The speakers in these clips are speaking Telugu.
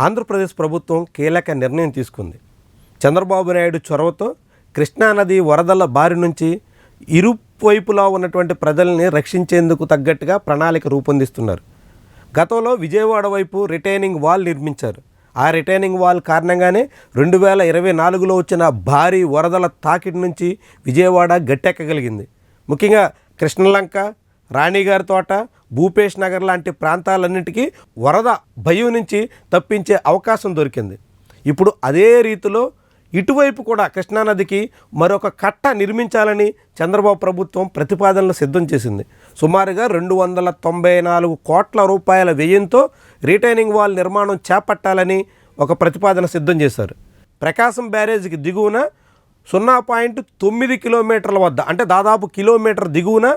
ఆంధ్రప్రదేశ్ ప్రభుత్వం కీలక నిర్ణయం తీసుకుంది. చంద్రబాబు నాయుడు చొరవతో కృష్ణానది వరదల బారి నుంచి ఇరువైపులా ఉన్నటువంటి ప్రజల్ని రక్షించేందుకు తగ్గట్టుగా ప్రణాళిక రూపొందిస్తున్నారు. గతంలో విజయవాడ వైపు రిటైనింగ్ వాల్ నిర్మించారు. ఆ రిటైనింగ్ వాల్ కారణంగానే రెండు వేల ఇరవై నాలుగులో వచ్చిన భారీ వరదల తాకిడి నుంచి విజయవాడ గట్టెక్కగలిగింది. ముఖ్యంగా కృష్ణలంక రాణిగారి తోట భూపేష్ నగర్ లాంటి ప్రాంతాలన్నింటికీ వరద భయం నుంచి తప్పించే అవకాశం దొరికింది. ఇప్పుడు అదే రీతిలో ఇటువైపు కూడా కృష్ణానదికి మరొక కట్ట నిర్మించాలని చంద్రబాబు ప్రభుత్వం ప్రతిపాదనలు సిద్ధం చేసింది. సుమారుగా రెండు వందల తొంభై నాలుగు కోట్ల రూపాయల వ్యయంతో రిటైనింగ్ వాల్ నిర్మాణం చేపట్టాలని ఒక ప్రతిపాదన సిద్ధం చేశారు. ప్రకాశం బ్యారేజ్కి దిగువన సున్నా పాయింట్ తొమ్మిది కిలోమీటర్ల వద్ద అంటే దాదాపు కిలోమీటర్ దిగువన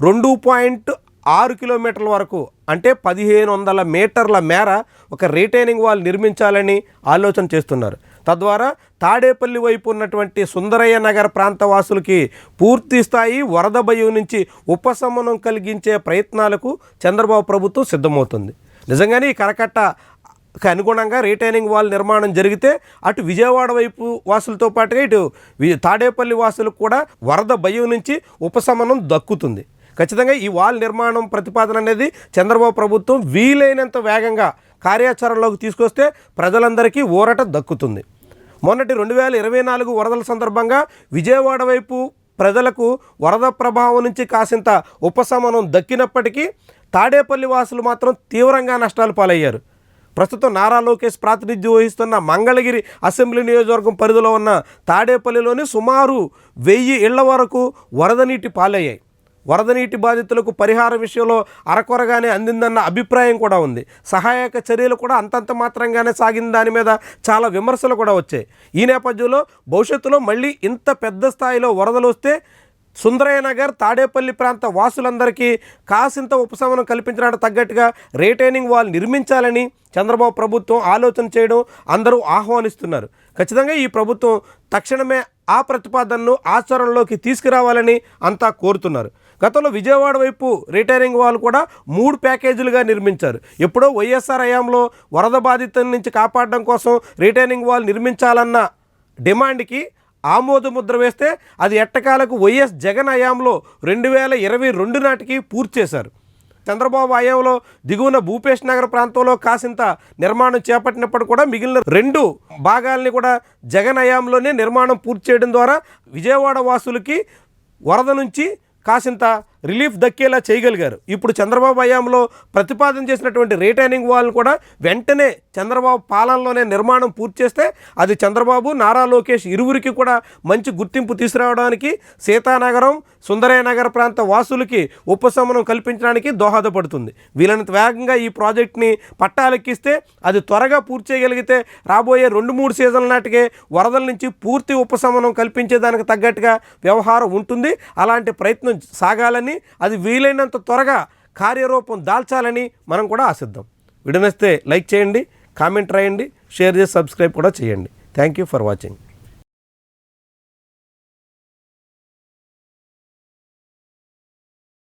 రెండు పాయింట్ ఆరు కిలోమీటర్ల వరకు అంటే పదిహేను వందల మీటర్ల మేర ఒక రిటైనింగ్ వాల్ నిర్మించాలని ఆలోచన చేస్తున్నారు. తద్వారా తాడేపల్లి వైపు ఉన్నటువంటి సుందరయ్య నగర్ ప్రాంత వాసులకి పూర్తి స్థాయి వరద భయం నుంచి ఉపశమనం కలిగించే ప్రయత్నాలకు చంద్రబాబు ప్రభుత్వం సిద్ధమవుతుంది. నిజంగానే ఈ కరకట్ట అనుగుణంగా రిటైనింగ్ వాల్ నిర్మాణం జరిగితే అటు విజయవాడ వైపు వాసులతో పాటుగా ఇటు తాడేపల్లి వాసులకు కూడా వరద భయం నుంచి ఉపశమనం దక్కుతుంది. ఖచ్చితంగా ఈ వాల్ నిర్మాణం ప్రతిపాదన అనేది చంద్రబాబు ప్రభుత్వం వీలైనంత వేగంగా కార్యాచరణలోకి తీసుకొస్తే ప్రజలందరికీ ఊరట దక్కుతుంది. మొన్నటి రెండు వేల ఇరవై నాలుగు వరదల సందర్భంగా విజయవాడ వైపు ప్రజలకు వరద ప్రభావం నుంచి కాసింత ఉపశమనం దక్కినప్పటికీ తాడేపల్లి వాసులు మాత్రం తీవ్రంగా నష్టాలు పాలయ్యారు. ప్రస్తుతం నారా లోకేష్ ప్రాతినిధ్యం వహిస్తున్న మంగళగిరి అసెంబ్లీ నియోజకవర్గం పరిధిలో ఉన్న తాడేపల్లిలోని సుమారు వెయ్యి ఇళ్ళ వరకు వరద నీటి పాలయ్యాయి. వరద నీటి బాధితులకు పరిహార విషయంలో అరకొరగానే అందిందన్న అభిప్రాయం కూడా ఉంది. సహాయక చర్యలు కూడా అంతంత మాత్రంగానే సాగిన దాని మీద చాలా విమర్శలు కూడా వచ్చాయి. ఈ నేపథ్యంలో భవిష్యత్తులో మళ్ళీ ఇంత పెద్ద స్థాయిలో వరదలు వస్తే సుందరయ్య నగర్ తాడేపల్లి ప్రాంత వాసులందరికీ కాసింత ఉపశమనం కల్పించడానికి తగ్గట్టుగా రిటైనింగ్ వాల్ నిర్మించాలని చంద్రబాబు ప్రభుత్వం ఆలోచన చేయడం అందరూ ఆహ్వానిస్తున్నారు. ఖచ్చితంగా ఈ ప్రభుత్వం తక్షణమే ఆ ప్రతిపాదనను ఆచరణలోకి తీసుకురావాలని అంతా కోరుతున్నారు. గతంలో విజయవాడ వైపు రిటైరింగ్ వాల్ కూడా మూడు ప్యాకేజీలుగా నిర్మించారు. ఎప్పుడో వైఎస్ఆర్ హయాంలో వరద బాధితుల నుంచి కాపాడడం కోసం రిటైరింగ్ వాల్ నిర్మించాలన్న డిమాండ్కి ఆమోద ముద్ర వేస్తే అది ఎట్టకాలకు వైఎస్ జగన్ హయాంలో రెండు వేల ఇరవై రెండు నాటికి పూర్తి చేశారు. చంద్రబాబు హయాంలో దిగువన భూపేష్ నగర్ ప్రాంతంలో కాసింత నిర్మాణం చేపట్టినప్పుడు కూడా మిగిలిన రెండు భాగాల్ని కూడా జగన్ హయాంలోనే నిర్మాణం పూర్తి చేయడం ద్వారా విజయవాడ వాసులకి వరద నుంచి కాసింత రిలీఫ్ దక్కేలా చేయగలిగారు. ఇప్పుడు చంద్రబాబు హయాంలో ప్రతిపాదన చేసినటువంటి రిటైనింగ్ వాల్ కూడా వెంటనే చంద్రబాబు పాలనలోనే నిర్మాణం పూర్తి చేస్తే అది చంద్రబాబు నారా లోకేష్ ఇరువురికి కూడా మంచి గుర్తింపు తీసుకురావడానికి సీతానగరం సుందరయ్య నగర ప్రాంత వాసులకి ఉపశమనం కల్పించడానికి దోహదపడుతుంది. వీలైనంత వేగంగా ఈ ప్రాజెక్ట్ని పట్టాలెక్కిస్తే అది త్వరగా పూర్తి చేయగలిగితే రాబోయే రెండు మూడు సీజన్ల నాటికే వరదల నుంచి పూర్తి ఉపశమనం కల్పించేదానికి తగ్గట్టుగా వ్యవహారం ఉంటుంది. అలాంటి ప్రయత్నం సాగాలని అది వీలైనంత త్వరగా కార్యరూపం దాల్చాలని మనం కూడా ఆశిద్దాం. వీడియో లైక్ చేయండి కామెంట్ రాయండి షేర్ చేసి సబ్స్క్రైబ్ కూడా చేయండి. Thank you for watching